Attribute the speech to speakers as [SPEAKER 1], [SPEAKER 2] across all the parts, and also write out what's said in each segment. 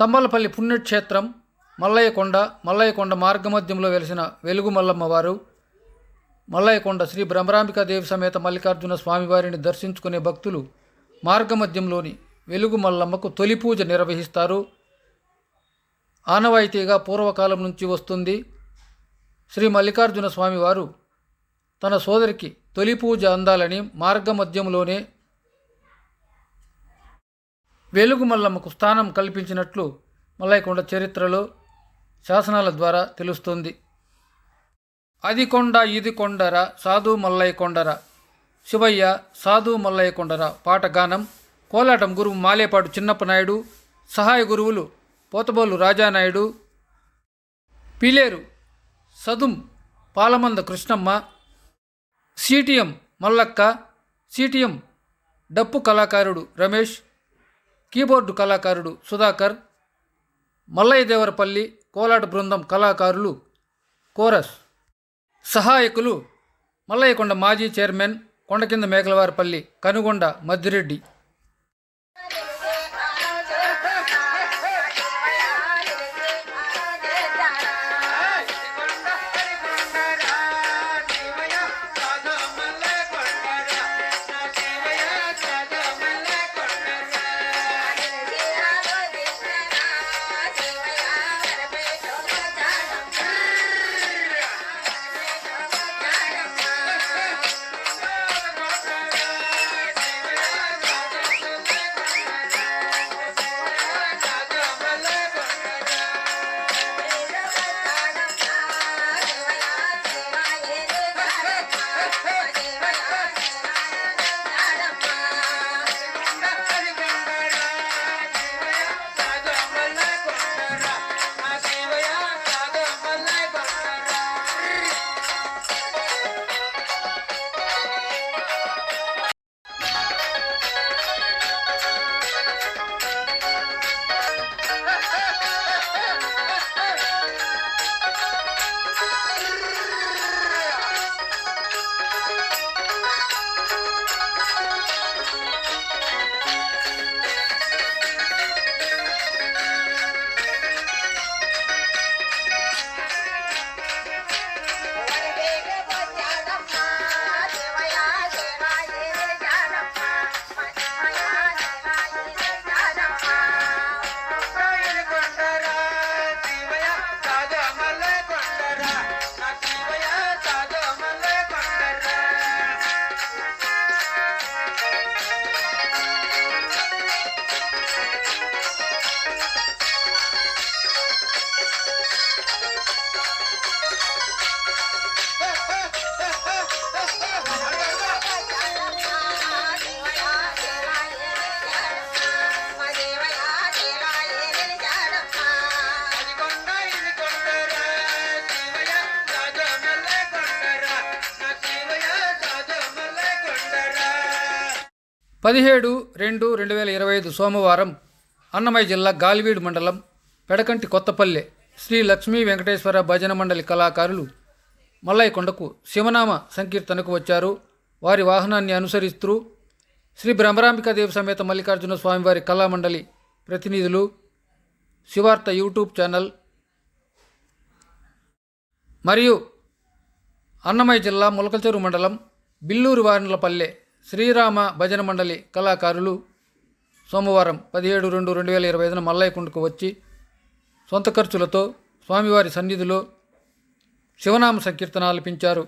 [SPEAKER 1] తమ్మలపల్లి పుణ్యక్షేత్రం మల్లయ్యకొండ మల్లయ్యకొండ మార్గమధ్యంలో వెలిసిన వెలుగు మల్లమ్మవారు మల్లయ్యకొండ శ్రీ భ్రమరాంబికాదేవి సమేత మల్లికార్జున స్వామివారిని దర్శించుకునే భక్తులు మార్గమధ్యంలోని వెలుగు మల్లమ్మకు తొలి పూజ నిర్వహిస్తారు. ఆనవాయితీగా పూర్వకాలం నుంచి వస్తుంది. శ్రీ మల్లికార్జున స్వామివారు తన సోదరికి తొలి పూజ అందాలని మార్గమధ్యంలోనే వెలుగు మల్లమ్మకు స్థానం కల్పించినట్లు మల్లయ్యకొండ చరిత్రలో శాసనాల ద్వారా తెలుస్తుంది. అది కొండ ఇది కొండర సాధు మల్లయ్య కొండర శివయ్య సాధు మల్లయ్య కొండర పాట గానం కోలాటం గురువు మాలేపాడు చిన్నప్ప నాయుడు సహాయ గురువులు పోతబోలు రాజానాయుడు పిలేరు సదుం పాలమంద కృష్ణమ్మ సిటిఎం మల్లక్క సిటిఎం డప్పు కళాకారుడు రమేష్ కీబోర్డు కళాకారుడు సుధాకర్ మల్లయ్య దేవరపల్లి కోలాట బృందం కళాకారులు కోరస్. సహాయకులు మల్లయ్యకొండ మాజీ చైర్మన్ కొండకింద మేకలవారిపల్లి కనుగొండ మద్దిరెడ్డి. పదిహేడు రెండు రెండు వేల ఇరవై ఐదు సోమవారం అన్నమయ్య జిల్లా గాలివీడు మండలం పెడకంటి కొత్తపల్లె శ్రీ లక్ష్మీ వెంకటేశ్వర భజన మండలి కళాకారులు మల్లయ్యకొండకు శివనామ సంకీర్తనకు వచ్చారు. వారి వాహనాన్ని అనుసరిస్తూ శ్రీ బ్రహ్మరాంబికాదేవి సమేత మల్లికార్జున స్వామివారి కళామండలి ప్రతినిధులు శివార్త యూట్యూబ్ ఛానల్ మరియు అన్నమయ్య జిల్లా ములకల్చెరు మండలం బిల్లూరు వారినలపల్లె శ్రీరామ భజన మండలి కళాకారులు సోమవారం పదిహేడు రెండు రెండు వేల ఇరవై ఐదున మల్లయ్యకుండకు వచ్చి సొంత ఖర్చులతో స్వామివారి సన్నిధిలో శివనామ సంకీర్తన ఆలపించారు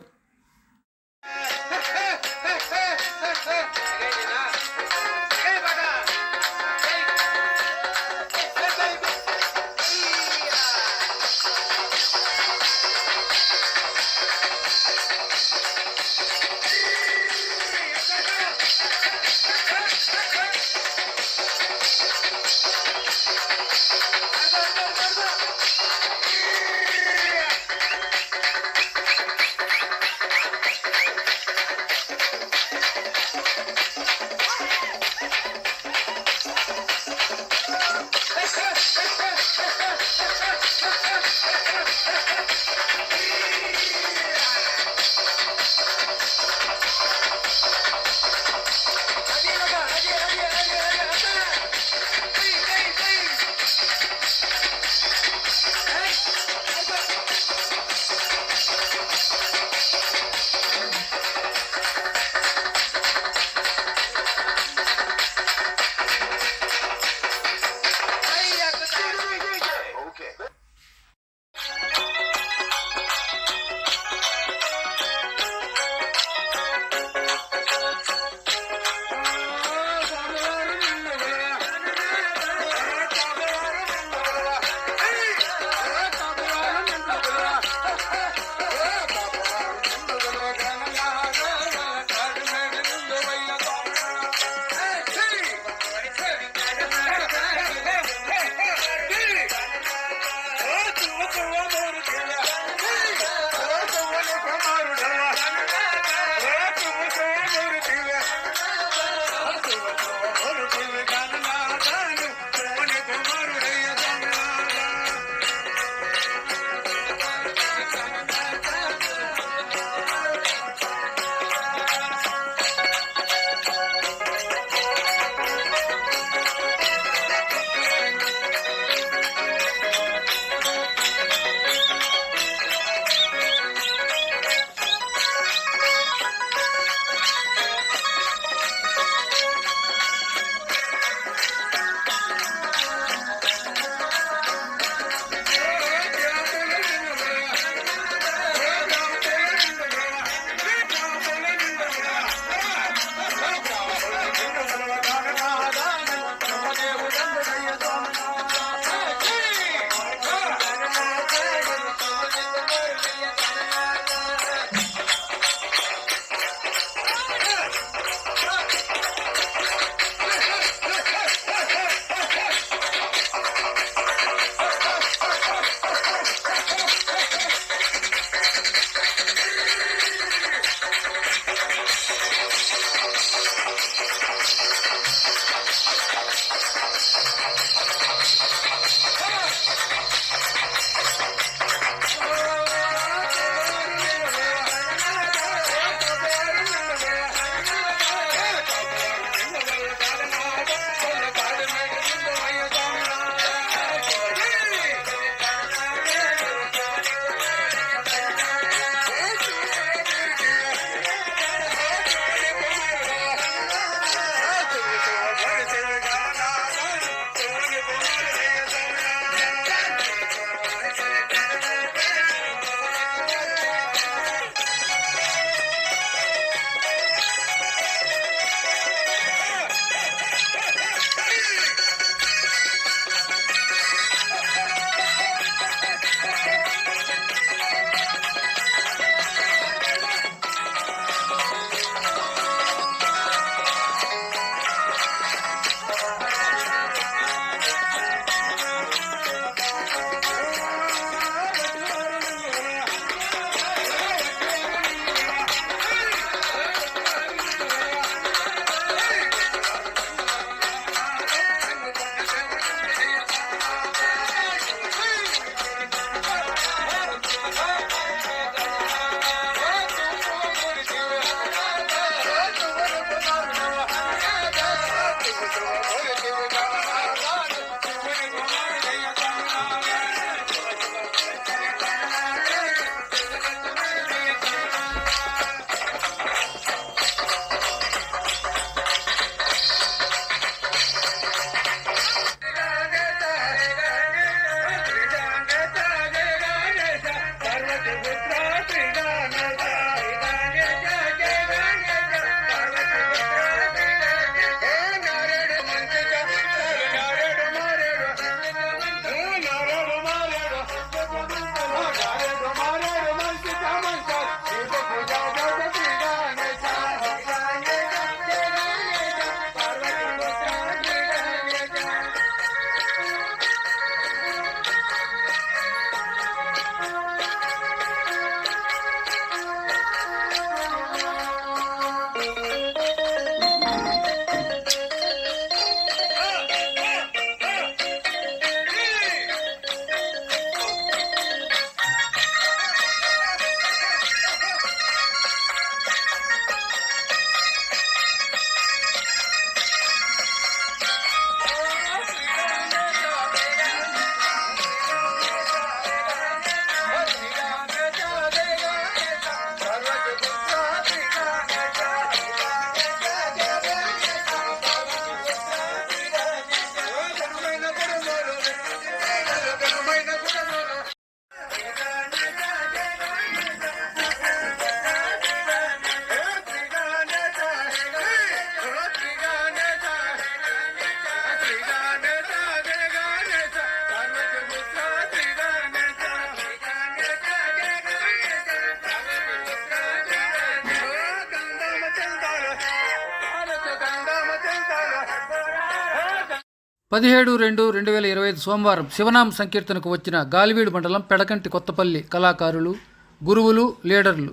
[SPEAKER 1] పదిహేడు రెండు రెండు వేల ఇరవై ఐదు సోమవారం శివనామ సంకీర్తనకు వచ్చిన గాలివీడు మండలం పెడకంటి కొత్తపల్లి కళాకారులు గురువులు లీడర్లు.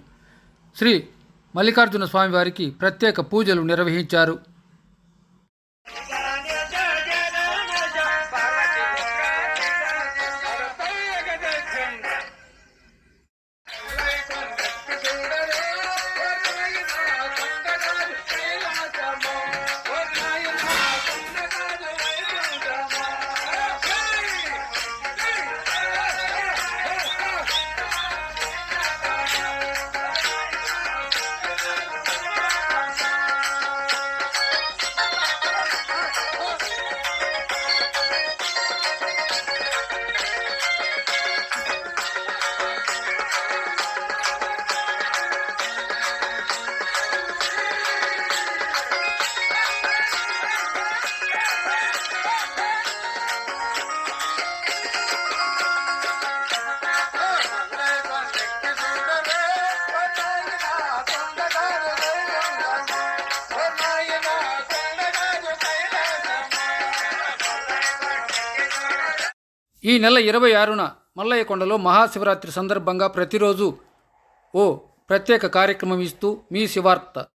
[SPEAKER 1] శ్రీ మల్లికార్జున స్వామివారికి ప్రత్యేక పూజలు నిర్వహించారు. ఈ నెల ఇరవై ఆరున మల్లయ్య కొండలో మహాశివరాత్రి సందర్భంగా ప్రతిరోజు ఓ ప్రత్యేక కార్యక్రమం ఇస్తూ మీ శివార్త.